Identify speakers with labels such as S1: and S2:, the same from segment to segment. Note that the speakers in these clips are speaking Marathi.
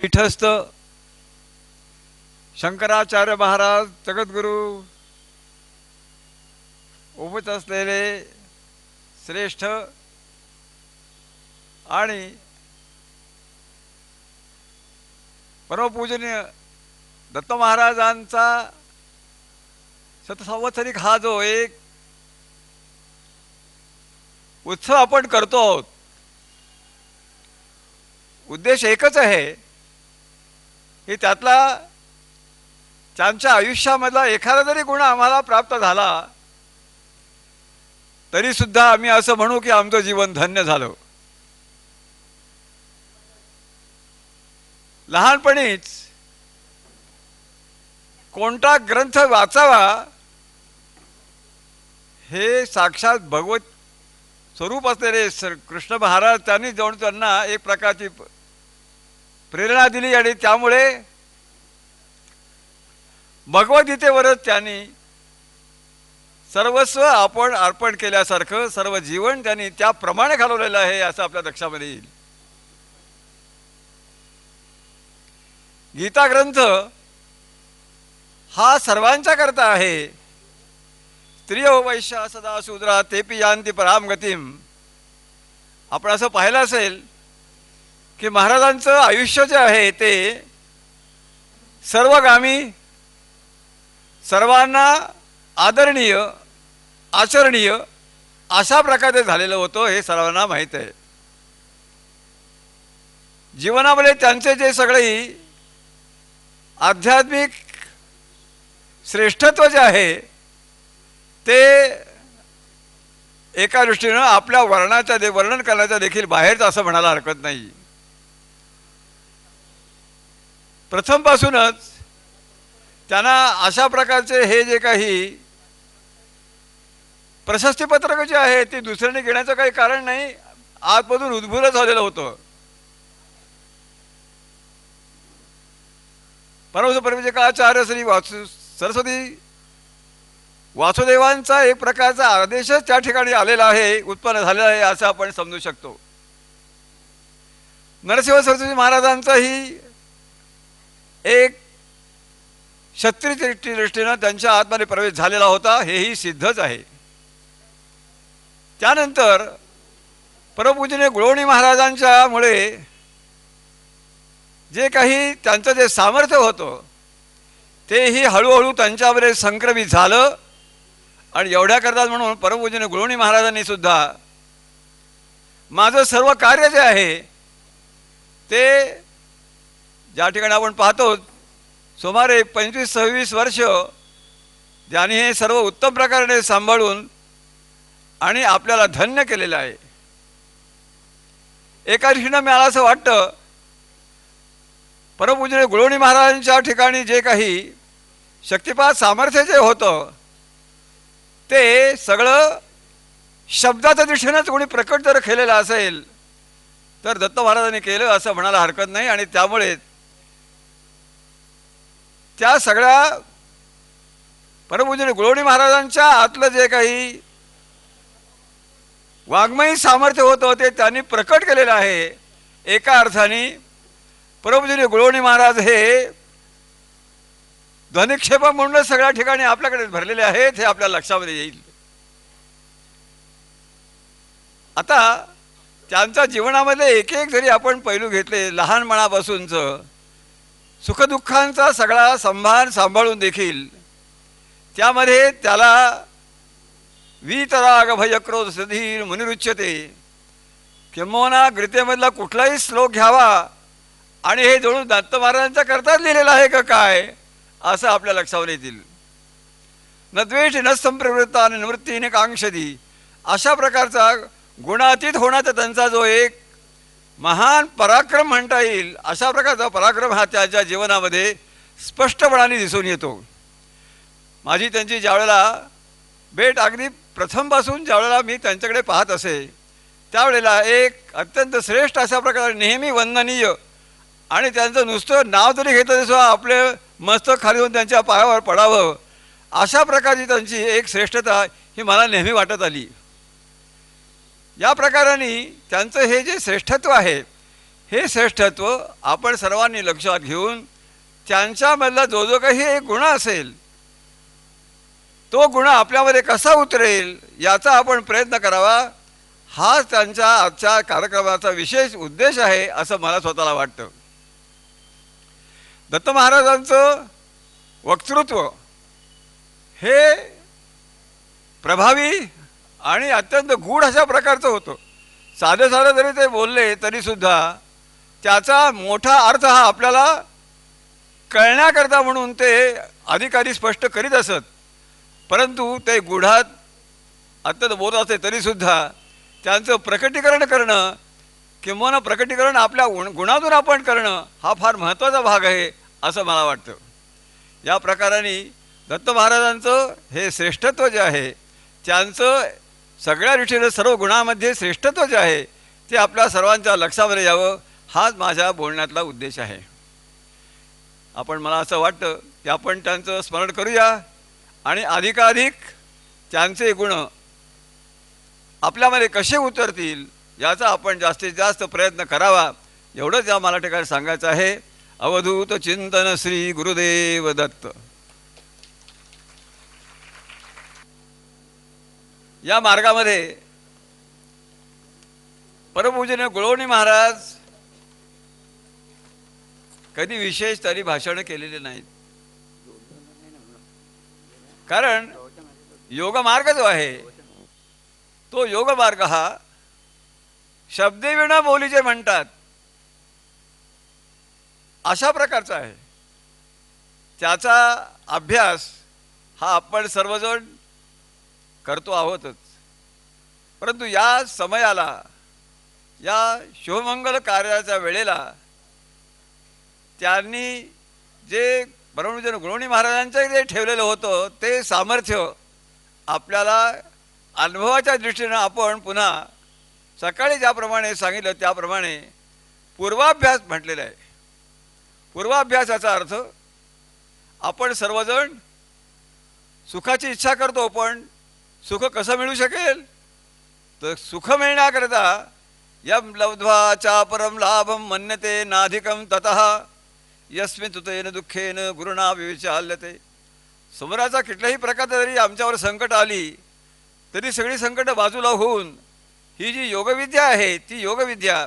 S1: पीठस्थ शंकराचार्य महाराज जगद्गुरू उभत असलेले श्रेष्ठ आणि परमपूजनीय दत्त महाराजांचा शतसंवत्सरिक हा जो एक उत्सव आपण करतो आहोत उद्देश एकच आहे की त्यातला त्यांच्या आयुष्यामधला एखादा जरी गुण आम्हाला प्राप्त झाला तरी सुद्धा आम्ही असं म्हणू की आमचं जीवन धन्य झालं. लहानपणीच कोणता ग्रंथ वाचावा हे साक्षात भगवत स्वरूप असलेले कृष्ण महाराज त्यांनी जाऊन त्यांना एक प्रकारची प्रेरणा दिली आणि त्यामुळे भगवद्गीतेवरच त्यांनी सर्वस्व आपण अर्पण केल्यासारखं सर्व जीवन त्यांनी त्याप्रमाणे घालवलेलं आहे असं आपल्या लक्षामध्ये येईल. गीता ग्रंथ हा सर्वांच्या करता आहे. स्त्रिय वैश्य सदा शूद्रा तेपी यांती पराम गतीम. आपण असं पाहिलं असेल की महाराजांचं आयुष्य जे आहे ते सर्वगामी सर्वांना आदरणीय आचरणीय अशा प्रकारे झालेलं होतं हे सर्वांना माहीत आहे. जीवनामध्ये त्यांचे जे सगळे आध्यात्मिक श्रेष्ठत्व जे आहे ते एका दृष्टीनं आपल्या वर्णाच्या दे वर्णन करण्याच्या देखील बाहेरचं असं म्हणायला हरकत नाही. प्रथमपासूनच त्यांना अशा प्रकारचे हे जे काही प्रशस्तीपत्रक जे आहे ते दुसऱ्याने घेण्याचं काही कारण नाही. आतमधून उद्भूत झालेलं होतं. परमसपरिचकाचार्य श्री वासु सरस्वती वासुदेवांचा एक प्रकारचा आदेशच त्या ठिकाणी आलेला आहे उत्पन्न झालेला आहे असं आपण समजू शकतो. नरसिंह सरस्वती महाराजांचाही एक क्षत्रिय दृष्टीनं त्यांच्या आतमध्ये प्रवेश झालेला होता हेही सिद्धच आहे. त्यानंतर परमपूजनीय गुळवणी महाराजांच्यामुळे जे काही त्यांचं जे सामर्थ्य होतं तेही हळूहळू त्यांच्यामध्ये संक्रमित झालं. आणि एवढ्या करतात म्हणून परमपूजने गुळवणी महाराजांनी सुद्धा माझं सर्व कार्य जे आहे ते ज्या ठिकाणी आपण पाहतो सुमारे पंचवीस सव्वीस वर्ष ज्यांनी हे सर्व उत्तम प्रकारे सांभाळून आणि आपल्याला धन्य केलेलं आहे. एका दृष्टीनं मला असं वाटतं परमपूजने गुळवणी महाराजांच्या ठिकाणी जे काही शक्तिपात सामर्थ्य जे होतं ते सगळं शब्दाच्या दृष्टीनंच कोणी प्रकट जर केलेलं असेल तर दत्त महाराजांनी केलं असं म्हणायला हरकत नाही आणि त्यामुळे त्या सगळ्या परमपूजनीय गुळवणी महाराजांच्या आतलं जे काही वाङ्मयी सामर्थ्य होतं ते त्यांनी प्रकट केलेलं आहे. एका अर्थाने परमपूजनीय गुळवणी महाराज हे ध्वनिक्षेप म्हणूनच सगळ्या ठिकाणी आपल्याकडे भरलेले आहेत हे आपल्या लक्षामध्ये येईल. आता त्यांच्या जीवनामध्ये एक एक जरी आपण पैलू घेतले लहानपणापासूनचं सुखदुःखांचा सगळा संभार सांभाळून देखील त्यामध्ये त्याला वीतराग भयक्रोध सधीर मुनिरुच्यते. किंबहुना गीतेमधला कुठलाही श्लोक घ्यावा आणि हे जणू दत्त महाराजांच्या करताच लिहिलेलं आहे का काय असं आपल्या लक्षावर येतील. न द्वेष न संप्रवृत्ता आणि निवृत्तीने कांक्षती अशा प्रकारचा गुणातीत होण्याचा त्यांचा जो एक महान पराक्रम म्हणता येईल अशा प्रकारचा पराक्रम हा त्याच्या जीवनामध्ये स्पष्टपणाने दिसून येतो. माझी त्यांची ज्यावेळेला भेट अगदी प्रथमपासून ज्यावेळेला मी त्यांच्याकडे पाहत असे त्यावेळेला एक अत्यंत श्रेष्ठ अशा प्रकारे नेहमी वंदनीय आणि त्यांचं नुसतं नाव जरी घेतं सुद्धा आपले मस्तक खाली होऊन त्यांच्या पायावर पडावं अशा प्रकारची त्यांची एक श्रेष्ठता ही मला नेहमी वाटत आली. या प्रकाराने त्यांचं हे जे श्रेष्ठत्व आहे हे श्रेष्ठत्व आपण सर्वांनी लक्षात घेऊन त्यांच्यामधला जो जो काही एक गुण असेल तो गुण आपल्यामध्ये कसा उतरेल याचा आपण प्रयत्न करावा. हा त्यांच्या आजच्या कार्यक्रमाचा विशेष उद्देश आहे असं मला स्वतःला वाटतं. दत्त महाराजांचं वक्तृत्व हे प्रभावी आणि अत्यंत गूढ अशा प्रकारचं होतं. साधं साधं जरी ते बोलले तरीसुद्धा त्याचा मोठा अर्थ हा आपल्याला कळण्याकरता म्हणून ते अधिकारी स्पष्ट करीत असत. परंतु ते गुढात अत्यंत बोलत असते तरीसुद्धा त्यांचं प्रकटीकरण करणं किंवा प्रकटीकरण आपल्या गुण गुणातून आपण करणं हा फार महत्त्वाचा भाग आहे असं मला वाटतं. या प्रकाराने दत्त महाराजांचं हे श्रेष्ठत्व जे आहे त्यांचं सगळ्या दृष्टीनं सर्व गुणामध्ये श्रेष्ठत्व जे आहे ते आपल्या सर्वांच्या लक्षामध्ये यावं हाच माझ्या बोलण्यातला उद्देश आहे. आपण मला असं वाटतं की आपण त्यांचं स्मरण करूया आणि अधिकाधिक त्यांचे गुण आपल्यामध्ये कसे उतरतील याचा आपण जास्तीत जास्त प्रयत्न करावा एवढंच या मला ठिकाणी सांगायचं आहे. अवधूत चिंतन श्री गुरुदेव दत्त. या मार्गामध्ये परमपूजनीय गुळवणी महाराज कधी विशेष तरी भाषण केलेले नाहीत. कारण योगमार्ग जो आहे तो योग मार्ग हा शब्देविना बोलीचे म्हणतात. अशा प्रकारचा आहे. त्याचा अभ्यास हा आपण सर्वजण करतो आहोतच. परंतु या समयाला या शुभमंगल कार्याच्या वेळेला त्यांनी जे परमजन गुरुणी महाराजांचं जे ठेवलेलं होतं ते सामर्थ्य आपल्याला अनुभवाच्या दृष्टीनं आपण पुन्हा सकाळी ज्याप्रमाणे सांगितलं त्याप्रमाणे पूर्वाभ्यास म्हटलेला आहे. पूर्वाभ्यासाचा अर्थ आपण सर्वजण सुखाची इच्छा करतो पण सुख कसं मिळू शकेल? तर सुख मिळण्याकरता यम लब्ध्वा परम लाभम मन्यते नाधिकम तत यस्मिन तुतेन दुःखेन गुरुणा विचाल्यते समोराचा कुठल्याही प्रकारचा जरी आमच्यावर संकट आली तरी सगळी संकट बाजूला होऊन ही जी योगविद्या आहे ती योगविद्या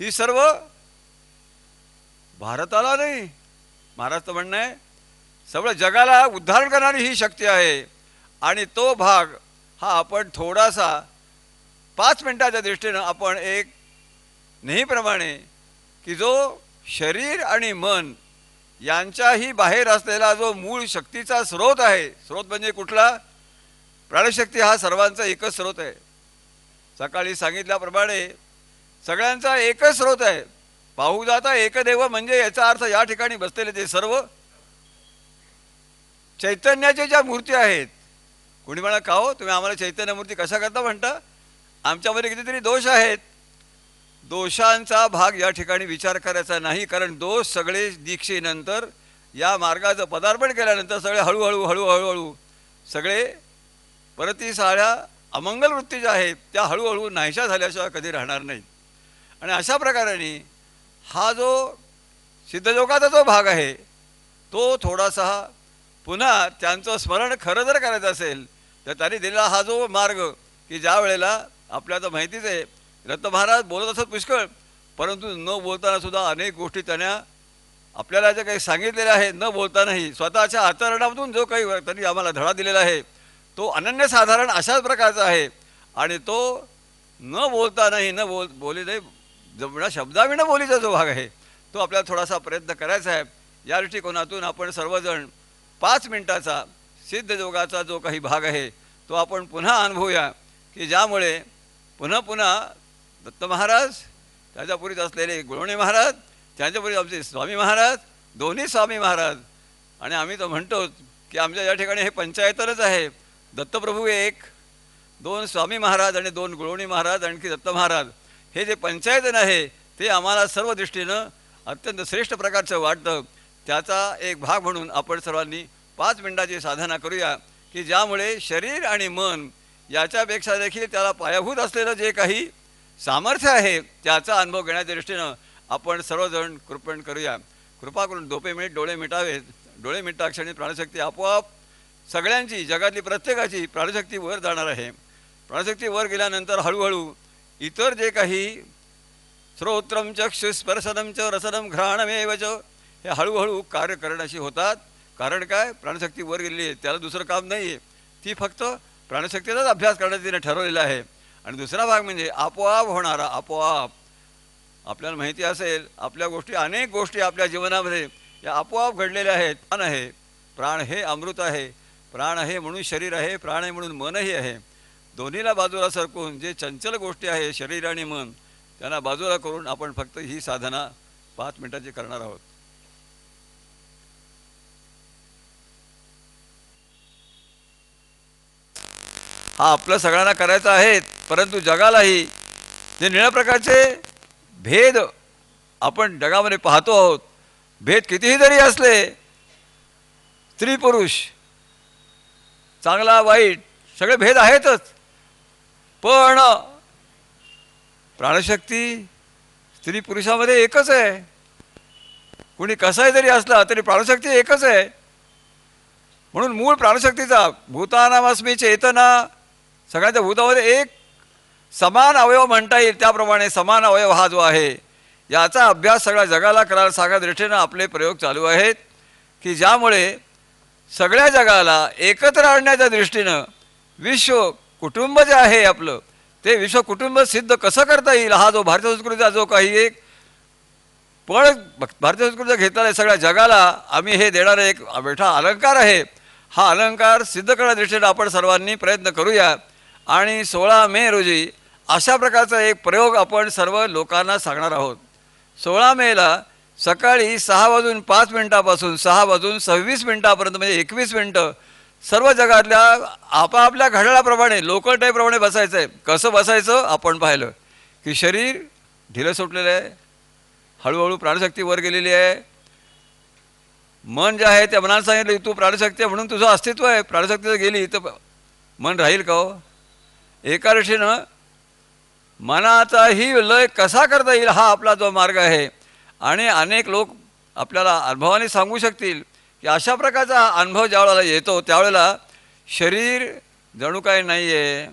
S1: ही सर्व भारताला नाही महाराष्ट्र म्हणणं आहे सगळं जगाला उद्धारण करणारी ही शक्ती आहे. आणि तो भाग हा आपण थोडासा पाच मिनटाच्या दृष्टीनं आपण एक नेहमीप्रमाणे की जो शरीर आणि मन यांच्याही बाहेर असलेला जो मूळ शक्तीचा स्रोत आहे स्रोत म्हणजे कुठला? प्राणशक्ती हा सर्वांचा एकच स्रोत आहे. सकाळी सांगितल्याप्रमाणे सगळ्यांचा एकच स्रोत आहे. पाहू जाता एकदेव म्हणजे याचा अर्थ या ठिकाणी बसलेले ते सर्व. चैतन्याच्या ज्या मूर्ती आहेत कोणी म्हणा का हो? तुम्ही आम्हाला चैतन्यमूर्ती कशा करता म्हणता? आमच्यामध्ये कितीतरी दोष आहेत. दोषांचा भाग या ठिकाणी विचार करायचा नाही कारण दोष सगळे दीक्षेनंतर या मार्गाचं पदार्पण केल्यानंतर सगळे हळूहळू हळूहळूहळू सगळे परती साऱ्या अमंगल वृत्ती ज्या आहेत त्या हळूहळू नाहीशा झाल्याशिवाय कधी राहणार नाहीत. आणि अशा प्रकाराने हा जो सिद्धयोगाचा जो भाग आहे तो थोडासा पुन्हा त्यांचं स्मरण खरं जर करायचं असेल तर त्यांनी दिलेला हा जो मार्ग की ज्या वेळेला आपल्या तर माहितीच आहे रत्न महाराज बोलत असत पुष्कळ परंतु न बोलताना सुद्धा अनेक गोष्टी त्यांना आपल्याला जे काही सांगितलेलं आहे न बोलतानाही स्वतःच्या आचरणामधून जो काही त्यांनी आम्हाला धडा दिलेला आहे तो अनन्यसाधारण अशाच प्रकारचा आहे. आणि तो न बोलतानाही न बोल बोली नाही जमणा शब्दाविणं बोलीचा जो भाग आहे तो आपल्याला थोडासा प्रयत्न करायचा आहे. या दृष्टिकोनातून आपण सर्वजण पाच मिनटाचा सिद्धयोगाचा जो काही भाग आहे तो आपण पुन्हा अनुभवूया की ज्यामुळे पुन्हा पुन्हा दत्त महाराज त्याच्यापुरीत असलेले गुळवणे महाराज त्यांच्यापूर्वी आमचे स्वामी महाराज दोन्ही स्वामी महाराज. आणि आम्ही तर म्हणतो की आमच्या या ठिकाणी हे पंचायतनच आहे. दत्तप्रभू एक दोन स्वामी महाराज आणि दोन गुळवणी महाराज आणखी दत्त महाराज. हे जे पंचायतन आहे ते आम्हाला सर्व दृष्टीनं अत्यंत श्रेष्ठ प्रकारचं वाटतं. त्याचा एक भाग म्हणून आपण सर्वांनी पाच मिनटाची साधना करूया की ज्यामुळे शरीर आणि मन याच्यापेक्षा देखील त्याला पायाभूत असलेलं जे काही सामर्थ्य आहे त्याचा अनुभव घेण्याच्या दृष्टीनं आपण सर्वजण कृपण करूया. कृपा करून डोपे मिनिट डोळे मिटावेत. डोळे मिटा क्षणी प्राणशक्ती आपोआप सगळ्यांची जगातली प्रत्येकाची प्राणशक्ती वर जाणार आहे. प्राणशक्ती वर गेल्यानंतर हळूहळू इतर जे काही श्रोत्रम चक्षु स्पर्शनम च रसनम घ्राणमेव च हे हळूहळू कार्य करण्याशी होतात. कारण काय? प्राणशक्ती वर गेलेली आहे. त्याला दुसरं काम नाही आहे ती फक्त प्राणशक्तीचाच अभ्यास करण्याचं तिने ठरवलेला आहे. आणि दुसरा भाग म्हणजे आपोआप होणारा आपोआप आपल्याला माहिती असेल आपल्या गोष्टी अनेक गोष्टी आपल्या जीवनामध्ये या आपोआप घडलेल्या आहेत. प्राण आहे. प्राण हे अमृत आहे. प्राण आहे म्हणून शरीर आहे. प्राण आहे म्हणून मनही आहे. दोन्हीला बाजूला सरकून जे चंचल गोष्टी आहे शरीर आणि मन त्यांना बाजूला करून आपण फक्त ही साधना पाच मिनिटाची करणार आहोत. हा आपलं सगळ्यांना करायचा आहे परंतु जगालाही जे निळ्या प्रकारचे भेद आपण जगामध्ये पाहतो आहोत भेद कितीही जरी असले स्त्री पुरुष चांगला वाईट सगळे भेद आहेतच. पण प्राणशक्ती स्त्री पुरुषामध्ये एकच आहे. कुणी कसाही जरी असला तरी प्राणशक्ती एकच आहे. म्हणून मूळ प्राणशक्तीचा भूतानामास्मी चेतना सगळ्यांच्या भूतामध्ये एक समान अवयव म्हणता येईल त्याप्रमाणे समान अवयव हा जो आहे याचा अभ्यास सगळ्या जगाला करायला सांगा दृष्टीनं आपले प्रयोग चालू आहेत की ज्यामुळे सगळ्या जगाला एकत्र आणण्याच्या दृष्टीनं विश्व कुटुंब जे आहे आपलं ते विश्व कुटुंब सिद्ध कसं करता येईल हा जो भारतीय संस्कृतीचा जो काही एक पण भारतीय संस्कृतीचा घेतलेला सगळ्या जगाला आम्ही हे देणारा एक मोठा अलंकार आहे हा अलंकार सिद्ध करण्याच्या दृष्टीनं आपण सर्वांनी प्रयत्न करूया. आणि सोळा मे रोजी अशा प्रकारचा एक प्रयोग आपण सर्व लोकांना सांगणार आहोत. सोळा मेला सकाळी सहा वाजून पाच मिनटापासून सहा वाजून सव्वीस मिनटापर्यंत म्हणजे एकवीस मिनटं सर्व जगातल्या आपापल्या घड्याळाप्रमाणे लोकल टाईपप्रमाणे बसायचं आहे कसं बसायचं? आपण पाहिलं. की शरीर ढिलं सुटलेलं आहे. हळूहळू प्राणशक्ती वर गेलेली आहे. मन जे आहे त्या मनाला सांगितलं तू प्राणशक्ती आहे म्हणून तुझं अस्तित्व आहे. प्राणशक्ती जर गेली तर मन राहील का हो? एका दृष्टीनं मनाचाही लय कसा करता येईल हा आपला जो मार्ग आहे. आणि अनेक लोक आपल्याला अनुभवाने सांगू शकतील की अशा प्रकारचा अनुभव ज्यावेळेला येतो त्यावेळेला शरीर जणू काय नाही आहे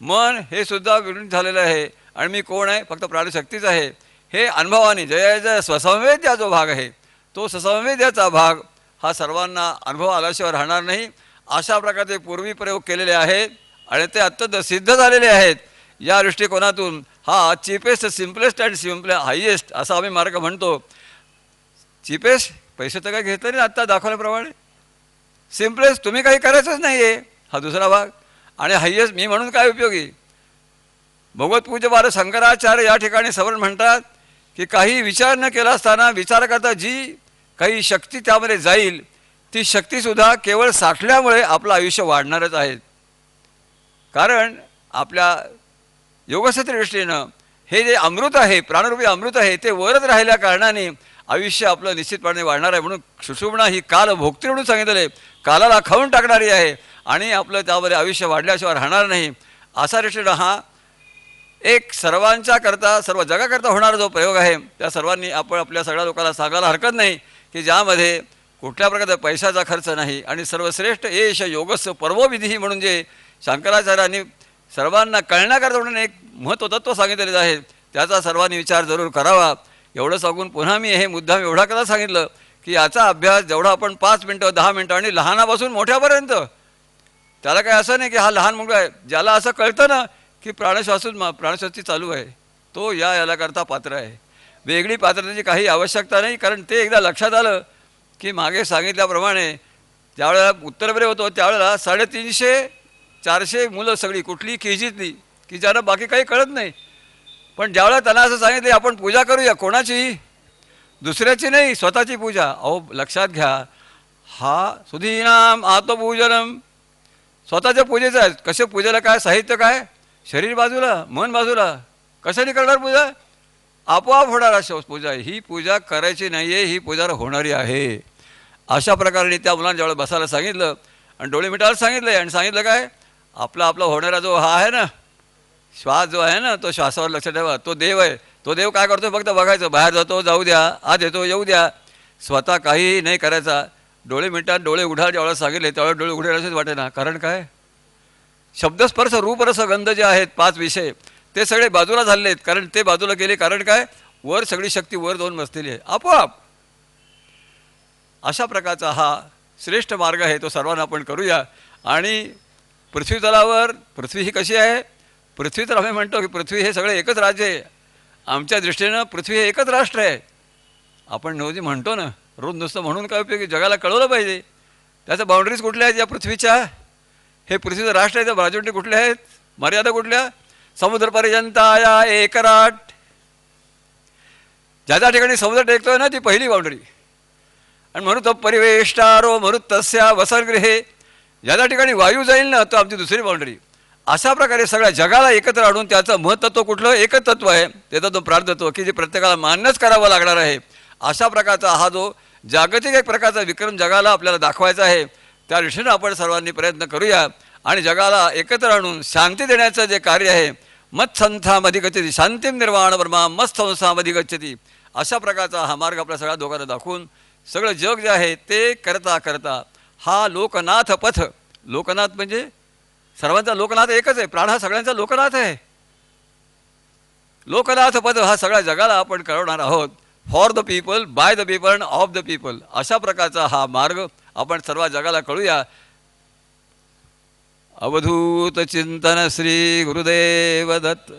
S1: मन हे सुद्धा विरुद्ध झालेलं आहे. आणि मी कोण आहे? फक्त प्राणशक्तीच आहे. हे अनुभवाने जयाचा स्वसंवेद जो भाग आहे तो स्वसंवेद्याचा भाग हा सर्वांना अनुभव आल्याशिवाय राहणार नाही. अशा प्रकारचे पूर्वी प्रयोग केलेले आहेत. आणि ते अत्यंत सिद्ध झालेले आहेत. या दृष्टिकोनातून हा cheapest simplest and simply highest असा आम्ही मार्ग म्हणतो. चीपेस्ट पैसे तर काय घेतले नाही आत्ता दाखवल्याप्रमाणे. सिम्पलेस्ट तुम्ही काही करायचंच नाही आहे हा दुसरा भाग. आणि हायेस्ट मी म्हणून काय उपयोगी? भगवत पूज्य शंकराचार्य या ठिकाणी सवर्ण म्हणतात की काही विचार न केला असताना विचार करता जी काही शक्ती त्यामध्ये जाईल ती शक्तीसुद्धा केवळ साठल्यामुळे आपलं आयुष्य वाढणारच आहे. कारण आपल्या योगशास्त्र दृष्टीनं हे जे अमृत आहे प्राणरूपी अमृत आहे ते वरच राहिल्या कारणाने आयुष्य आपलं निश्चितपणे वाढणार आहे म्हणून सुषुम्ना ही काल भोक्ती म्हणून सांगितलेलं आहे कालाला खाऊन टाकणारी आहे आणि आपलं त्यामध्ये आयुष्य वाढल्याशिवाय राहणार नाही. असा दृष्टीनं हा एक सर्वांच्या करता सर्व जगाकरता होणारा जो प्रयोग आहे त्या सर्वांनी आपण आपल्या सगळ्या लोकांना सांगायला हरकत नाही की ज्यामध्ये कुठल्या प्रकारचा पैशाचा खर्च नाही आणि सर्वश्रेष्ठ येश योगस्य पर्वविधी म्हणून जे शंकराचार्यांनी सर्वांना कळण्याकरता म्हणून एक महत्त्व तत्व सांगितलेलं आहे. त्याचा सर्वांनी विचार जरूर करावा. एवढं सांगून पुन्हा मी हे मुद्दाम एवढा कदा सांगितलं की याचा अभ्यास जेवढा आपण पाच मिनटं दहा मिनटं आणि लहानापासून मोठ्यापर्यंत. त्याला काय असं नाही की हा लहान मुलगा आहे. ज्याला असं कळतं ना की प्राणश्वासून मा प्राणश्वासची चालू आहे. तो या याला करता पात्र आहे. वेगळी पात्रतेची काही आवश्यकता नाही. कारण ते एकदा लक्षात आलं की मागे सांगितल्याप्रमाणे ज्यावेळेला उत्तरप्रे होतो त्यावेळेला साडेतीनशे चारशे मुलं सगळी कुठली केजीतली की ज्यांना बाकी काही कळत नाही. पण ज्यावेळेला त्यांना असं सांगितलं आपण पूजा करूया कोणाची? दुसऱ्याची नाही स्वतःची पूजा. अहो लक्षात घ्या हा सुधीनाम आत्मपूजनम. स्वतःच्या पूजेचं आहे. कसे पूजेला काय साहित्य काय? शरीर बाजूला मन बाजूला. कशाने करणार पूजा? आपोआप होणार अशा पूजा ही पूजा करायची नाही आहे ही पूजा होणारी आहे. अशा प्रकारे त्या मुलांना ज्यावेळेला बसायला सांगितलं आणि डोळे मिटायला सांगितलं आणि सांगितलं काय? आपला आपला होणारा जो हा आहे ना श्वास जो आहे ना तो श्वासावर लक्ष ठेवा. तो देव आहे. तो देव काय करतो? फक्त बघायचं. बाहेर जातो जाऊ द्या आत येतो येऊ द्या. स्वतः काहीही नाही करायचा. डोळे मिनटात डोळे उघडा ज्यावेळेला सांगितले त्यावेळेला डोळे उघडे असेच वाटे ना कारण काय? शब्दस्पर्श रूपरस गंध जे आहेत पाच विषय ते सगळे बाजूला झालेले आहेत. कारण ते बाजूला गेले कारण काय? वर सगळी शक्ती वर जाऊन बसलेली आहे. आपोआप. अशा प्रकारचा हा श्रेष्ठ मार्ग आहे तो सर्वांना आपण करूया. आणि पृथ्वीतलावर पृथ्वी ही कशी आहे? पृथ्वी तर आम्ही म्हणतो की पृथ्वी हे सगळे एकच राज्य आहे. आमच्या दृष्टीनं पृथ्वी हे एकच राष्ट्र आहे. आपण नवजी म्हणतो ना रोज नुसतं म्हणून काय उपयोगी जगाला कळवलं पाहिजे. त्याच्या बाउंड्रीज कुठल्या आहेत या पृथ्वीच्या? हे पृथ्वीचं राष्ट्र आहे त्या बाजूटे कुठल्या आहेत? मर्यादा कुठल्या? समुद्रपर्यंत या एकराट ज्या ज्या ठिकाणी समुद्र टेकतोय ना ती पहिली बाउंड्री आणि म्हणून तो परिवेष्टारो म्हणून तस्या वसरगृहे. ज्या ठिकाणी वायू जाईल ना तो आमची दुसरी बाउंड्री अशा प्रकारे सगळ्या जगाला एकत्र आणून त्याचं महत्त्व कुठलं? एकच तत्व आहे त्याचा तो प्रार्थत्व की जे प्रत्येकाला मान्यच करावं लागणार आहे. अशा प्रकारचा हा जो जागतिक एक प्रकारचा विक्रम जगाला आपल्याला दाखवायचा आहे त्या दृष्टीनं आपण सर्वांनी प्रयत्न करूया आणि जगाला एकत्र आणून शांती देण्याचं जे कार्य आहे मत्संथामध्ये गच्छती शांतीम निर्वाण वर्मा मत्संस्थामध्ये गच्छती अशा प्रकारचा हा मार्ग आपल्या सगळ्या दोघांना दाखवून सगळं जग जे आहे ते करता करता हा लोकनाथ पथ. लोकनाथ म्हणजे सर्वांचा लोकनाथ एकच आहे. प्राण हा सगळ्यांचा लोकनाथ आहे. लोकनाथ पद हा सगळ्या जगाला आपण कळवणार आहोत. For the people by the people and of the people अशा प्रकारचा हा मार्ग आपण सर्व जगाला कळूया. अवधूत चिंतन श्री गुरुदेव दत्त.